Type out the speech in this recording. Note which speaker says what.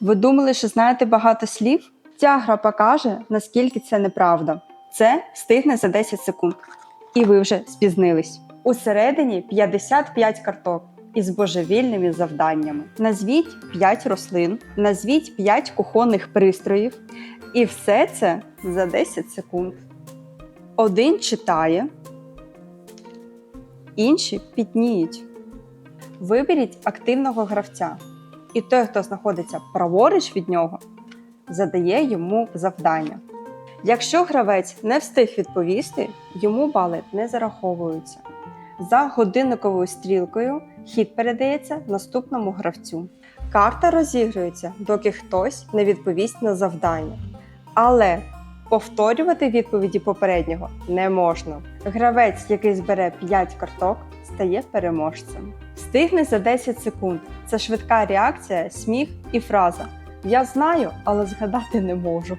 Speaker 1: Ви думали, що знаєте багато слів? Ця гра покаже, наскільки це неправда. Це встигне за 10 секунд. І ви вже спізнились. Усередині 55 карток із божевільними завданнями. Назвіть 5 рослин, назвіть 5 кухонних пристроїв. І все це за 10 секунд. Один читає, інші пітніють. Виберіть активного гравця, і той, хто знаходиться праворуч від нього, задає йому завдання. Якщо гравець не встиг відповісти, йому бали не зараховуються. За годинниковою стрілкою хід передається наступному гравцю. Карта розігрується, доки хтось не відповість на завдання. Але повторювати відповіді попереднього не можна. Гравець, який збере 5 карток, стає переможцем. Встигне за 10 секунд. Це швидка реакція, сміх і фраза. Я знаю, але згадати не можу.